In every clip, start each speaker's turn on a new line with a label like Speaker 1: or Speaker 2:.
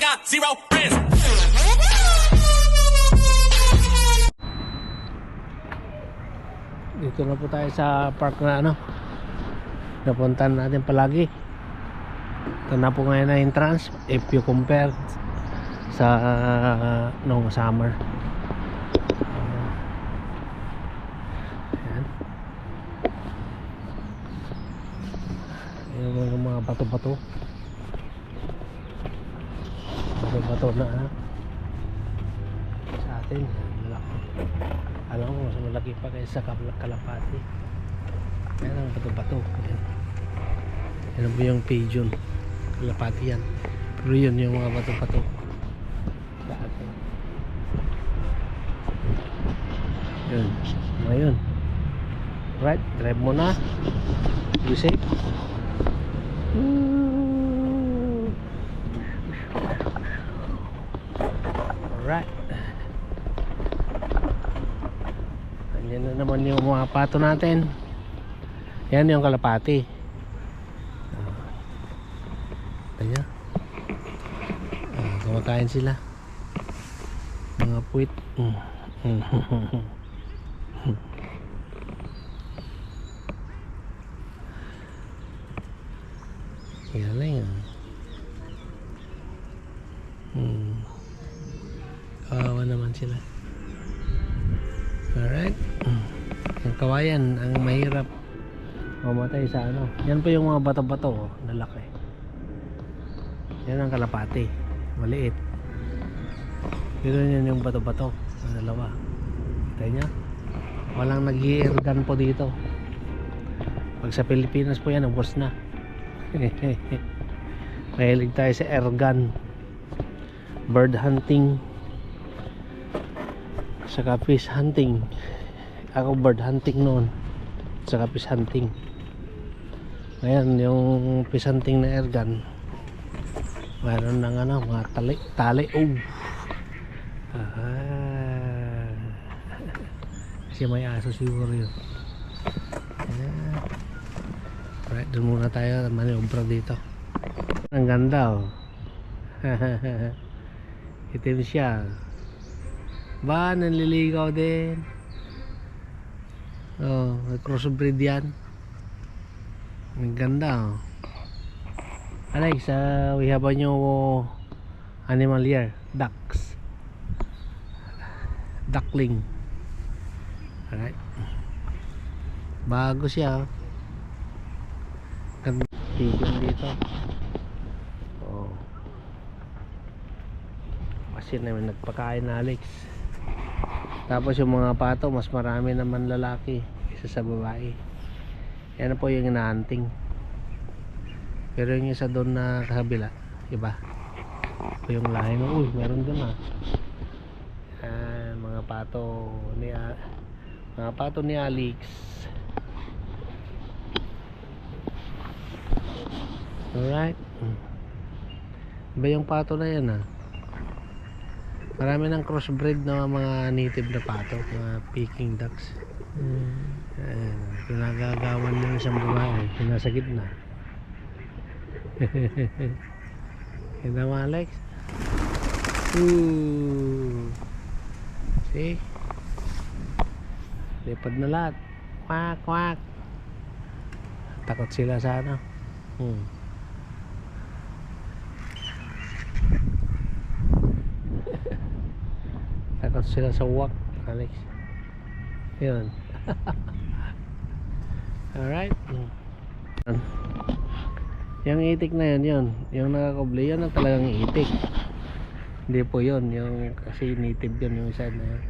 Speaker 1: got zero friends.
Speaker 2: Dito na po tayo sa park na ano. Napuntahan natin palagi. Ito na po ngayon na entrance if you compare sa uh, nung summer. Ayan. Ayan yung mga bato-bato. Bato-bato na ah. sa atin. Malaki. Alam ko mas malaki pa kaysa sa Kal- Kalapati. Yan ang bato-bato. Yan. Yan po yung pigeon. Kalapati yan. Pero yun yung mga bato-bato. Sa atin. Yun. Ngayon. Right. Drive mo na. Be safe. Woo. Alright. Ayan na naman yung mga pato natin. Yan yung kalapati. Ah. Ayan. Ah, kumakain sila. Mga puwit. Mm. Galing ah. Hmm. Kawawa naman sila. Kawayan, ang mahirap mamatay sa ano. Yan po yung mga bato-bato, oh, lalaki. Yan ang kalapati. Maliit. Pero yan yung bato-bato. Ang dalawa. Kita niya? Walang nag gun po dito. Pag sa Pilipinas po yan, ubos na. Mahilig tayo sa air gun. Bird hunting saka fish hunting ako bird hunting noon. Saka fish hunting. Ngayon yung fish hunting na airgun mayroon ng ano mga tali tali oh. Ah kasi may aso siguro yun. Ayan. right doon muna tayo. Maniobra dito. Ang ganda oh. Itim siya. Ba, nanliligaw din. Oh, may crossbreed yan. Ang ganda, oh. Alex, uh, we have a new animal here. Ducks. Duckling. Alright. Bago siya, oh. Ganda. Tigil dito. Oh. Kasi naman nagpakain na Alex. Tapos yung mga pato, mas marami naman lalaki kaysa sa babae. Yan po yung inaanting. Pero yung isa doon na kabila, iba. Ito yung lahi mo. Uy, meron doon ah. Yan, mga pato ni mga pato ni Alex. Alright. Iba yung pato na yan ah. Marami ng crossbreed na mga native na pato, mga Peking ducks. Ayan, pinagagawan ng isang babae, nasa gitna. Kita mo Alex? Ooh. See? Lipad na lahat. Kwak, kwak. Takot sila sa ano. Hmm. Takot sila sa wak, Alex. Yun. Alright. Yung itik na yun, yun. Yung nakakubli, yun ang talagang itik. Hindi po yun. Yung, kasi native yun yung isa na yun.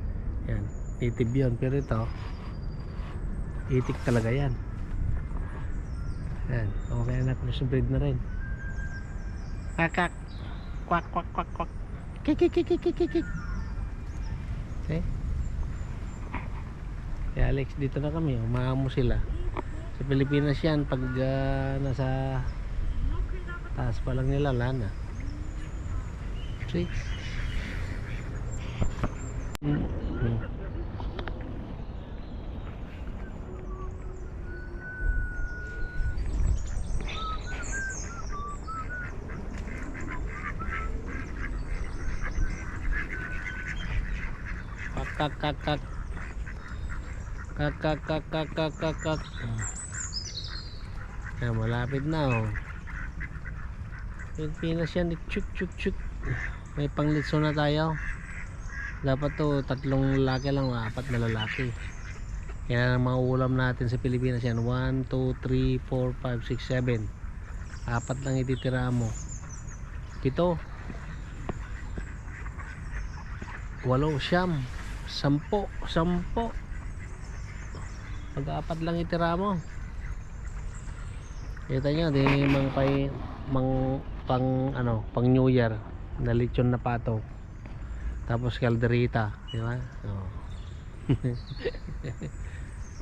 Speaker 2: Yan. Native yun. Pero ito, itik talaga yan. Yan. Okay na crossbreed na rin. Kakak. Kwak, kwak, kwak, kwak. Kik, See? Kaya Alex, dito na kami. Umaamo sila. Sa Pilipinas yan, pag ah, nasa taas pa lang nila, lana. See? Mm. Kak kak kak kak kak kak kak kak malapit na oh. Pilipinas yan chuk chuk chuk may panglitso na tayo. Dapat to tatlong lalaki lang o apat na lalaki. Kaya ang mga natin sa Pilipinas yan. 1, 2, 3, 4, 5, 6, 7 apat lang ititira mo. Pito walo sampo sampo pag apat lang itira mo kita nyo di mang pay mang pang ano pang new year na lechon na pato tapos kalderita di ba oh.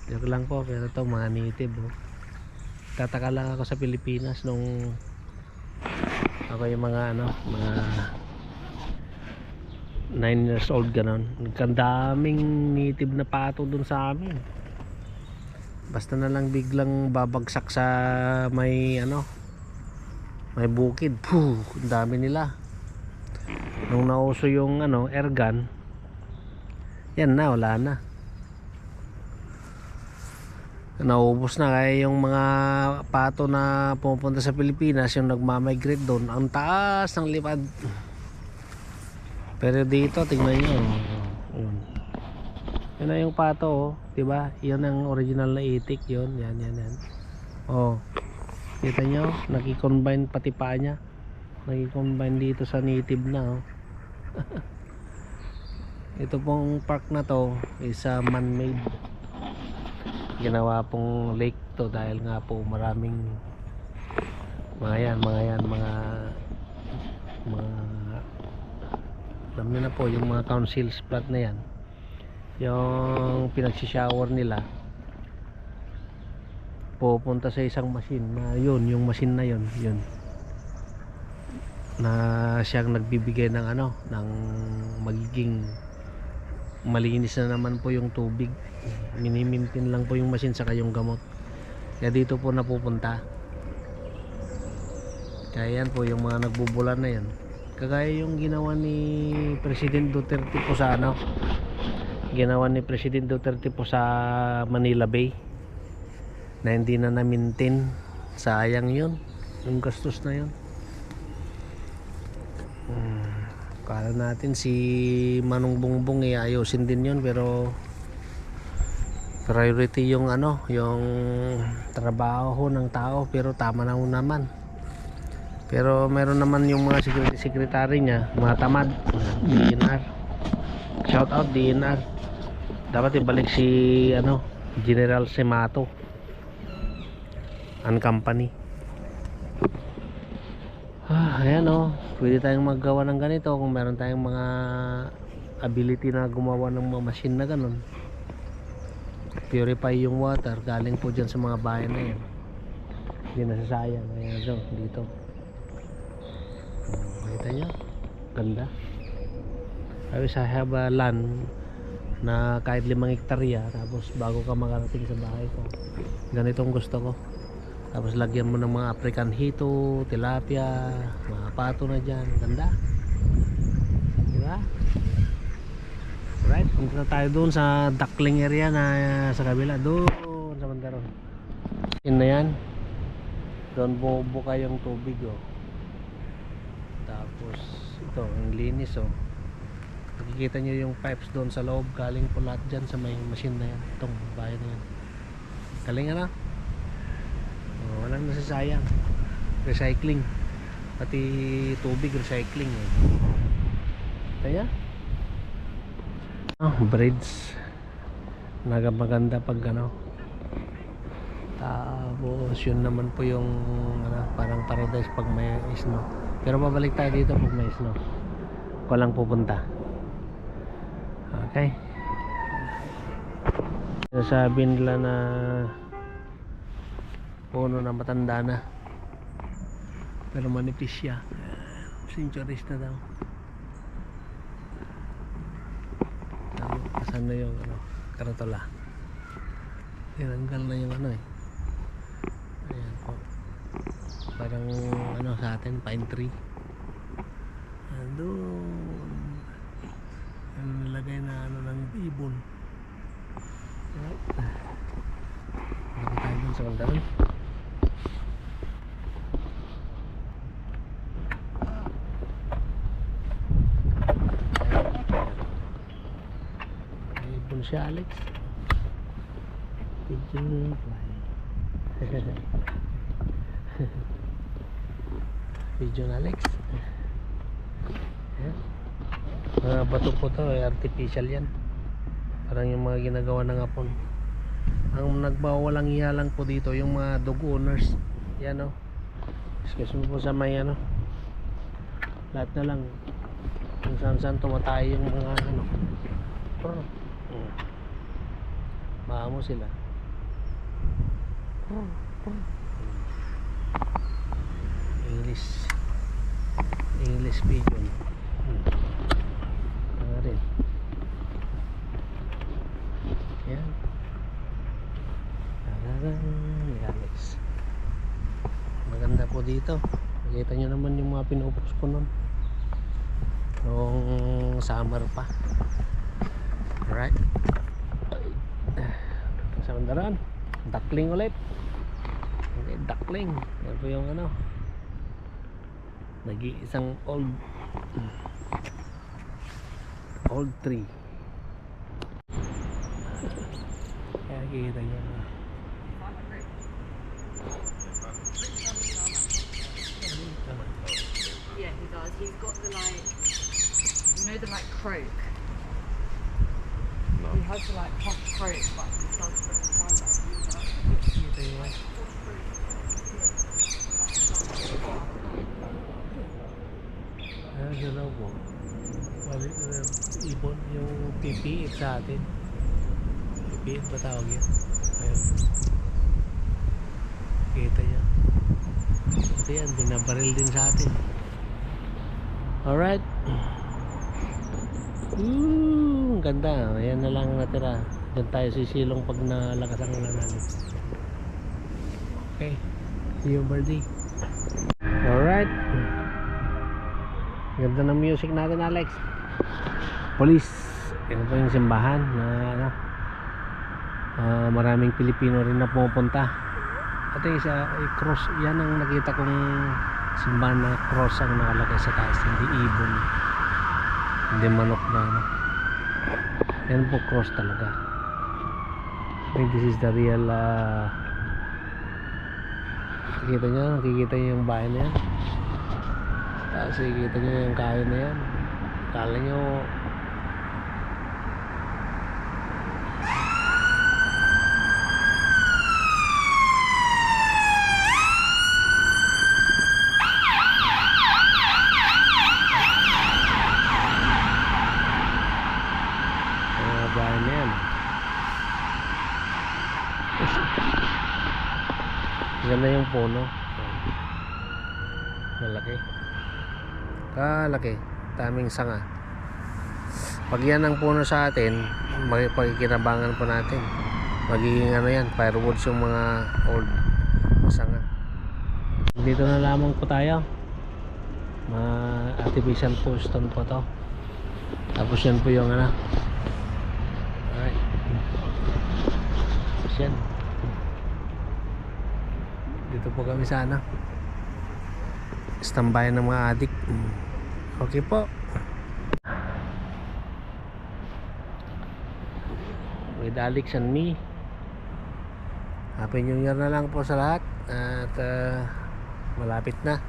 Speaker 2: joke lang po pero to mga native oh. tataka lang ako sa Pilipinas nung ako yung mga ano mga 9 years old ganon ang daming native na pato dun sa amin. Basta na lang biglang babagsak sa may ano may bukid. Puh, ang dami nila. Nung nauso yung ano airgun yan na wala na. Naubos na kaya yung mga pato na pumunta sa Pilipinas yung nagmamigrate doon ang taas ng lipad pero dito tingnan nyo. Yun. Yun na yung pato oh. diba? Yun ang original na itik. Yun yan yan yan. Oh. Kita nyo nakicombine pati pa niya. Nakicombine dito sa native na oh. ito pong park na to is uh, man-made. Ginawa pong lake to dahil nga po maraming mga yan mga yan mga mga alam nyo na po yung mga council's plot na yan yung pinagsishower nila pupunta sa isang machine na yun yung machine na yun yun. Na siyang nagbibigay ng ano ng magiging malinis na naman po yung tubig. Minimintin lang po yung machine saka yung gamot. Kaya dito po napupunta. Kaya yan po yung mga nagbubulan na yan kagaya yung ginawa ni President Duterte po sa ano ginawa ni President Duterte po sa Manila Bay na hindi na na-maintain. Sayang yun. Yung gastos na yun. Hmm. Kala natin si Manong Bongbong eh ayusin din yun pero priority yung ano yung trabaho ng tao pero tama na naman pero meron naman yung mga security secretary niya mga tamad. DNR shout out DNR dapat ibalik si ano General Semato. And company. Ah, ayan oh. pwede tayong maggawa ng ganito kung meron tayong mga ability na gumawa ng mga machine na ganun. Purify yung water. Galing po dyan sa mga bayan na yan. Hindi nasasayang. Ayan ito dito makita nyo ganda wish I have a land na kahit limang hektarya tapos bago ka makarating sa bahay ko ganitong gusto ko tapos lagyan mo ng mga African hito, tilapia, mga pato na dyan. Ganda. Diba? Right, punta na tayo doon sa duckling area na sa kabila. Doon sa Mandaron. Yun na yan. Doon bubuka yung tubig oh. Ito, ang linis oh. Nakikita nyo yung pipes doon sa loob. Galing po lahat dyan sa may machine na yan. Itong bahay na yan. Galing ano? Oh, walang nasasayang recycling pati tubig recycling eh. kaya oh, bridge naga maganda pag ano tapos yun naman po yung ano, parang paradise pag may snow pero babalik tayo dito pag may snow. Ko lang pupunta. Okay. Sabi nila na puno na matanda na. Pero manipis siya. Centuries na daw. Tama, asan na yung ano, karatola? Tinanggal na yung ano eh talagang ano sa atin pine tree. Doon ang lagay na ano ng ibon. Right. tayo dun sa kandaran ibon siya Alex. Pigeon fly Pigeon Alex. Ayan. Mga bato po to, eh, artificial yan. Parang yung mga ginagawa ng hapon. Ang nagbawalang iya lang po dito, yung mga dog owners. Yan o. Excuse me po sa may ano. Lahat na lang. Kung saan saan tumatay yung mga ano. Prr. Mm. Maamo sila. English. English pigeon. Hmm. Ano rin. Yan. Tararan, Alex. Maganda po dito. Nakita nyo naman yung mga pinupost ko nun. Noong summer pa. Alright. Sa mandaran. Duckling ulit. Okay, duckling. Yan po yung ano. Nag-iisang old old tree. Kaya kita nyo.
Speaker 1: Yeah, he does. He's got the like, you know, the like croak. He has the like half croak, but he does put the sound up.
Speaker 2: Gano'n po. Balik na ibon yung pipiit sa atin. Pipiit ba tawag yan? Ayun. Kita niya. Ito yan, binabaril din sa atin. Alright. Ooh, ang ganda. Ayan na lang natira. Diyan tayo sisilong pag nalakas ang ulan natin. Okay. See you, birdie. Ganda ng music natin, Alex. Police. Ito po yung simbahan na ano, ah, maraming Pilipino rin na pumupunta. At yung isa, ay cross. Yan ang nakita kong simbahan na cross ang nakalagay sa taas. Hindi ibon. Hindi manok na ano. Yan po cross talaga. I think this is the real uh, Nakikita nyo, nakikita nyo yung bahay na yan. Tapos nakikita nyo yung kahoy na yan. Kala nyo bahay na yan. Ganda yung puno. Malaki. Kalaki. Daming sanga. Pag yan ang puno sa atin, pagkikinabangan po natin. Magiging ano yan, firewoods yung mga old sanga. Dito na lamang po tayo. Mga artificial stone po to. Tapos yan po yung ano. Alright. Tapos yan. Dito po kami sa ano. Standby ng mga adik. Okay po. With Alex and me. Happy New Year na lang po sa lahat. At uh, malapit na.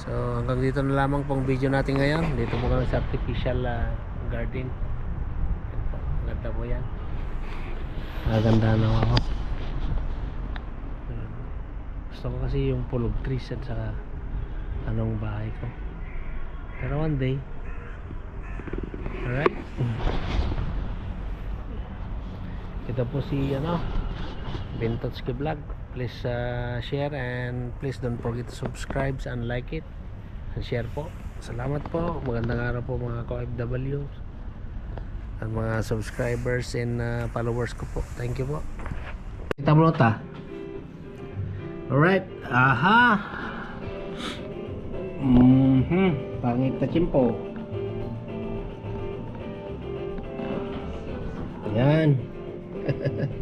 Speaker 2: So hanggang dito na lamang pong video natin ngayon. Dito po kami sa artificial uh, garden. Ganda po yan. Maganda na ako. Gusto ko kasi yung pulog trees at saka anong bahay ko. Pero one day. Alright. Ito po si ano Bentotski Vlog. Please uh, share and please don't forget to subscribe and like it. And share po. Salamat po. Magandang araw po mga ka-OFW. At mga subscribers and uh, followers ko po. Thank you po. Kita mo ta. Alright. Aha. Mhm. Pangit na chimpo. Yan.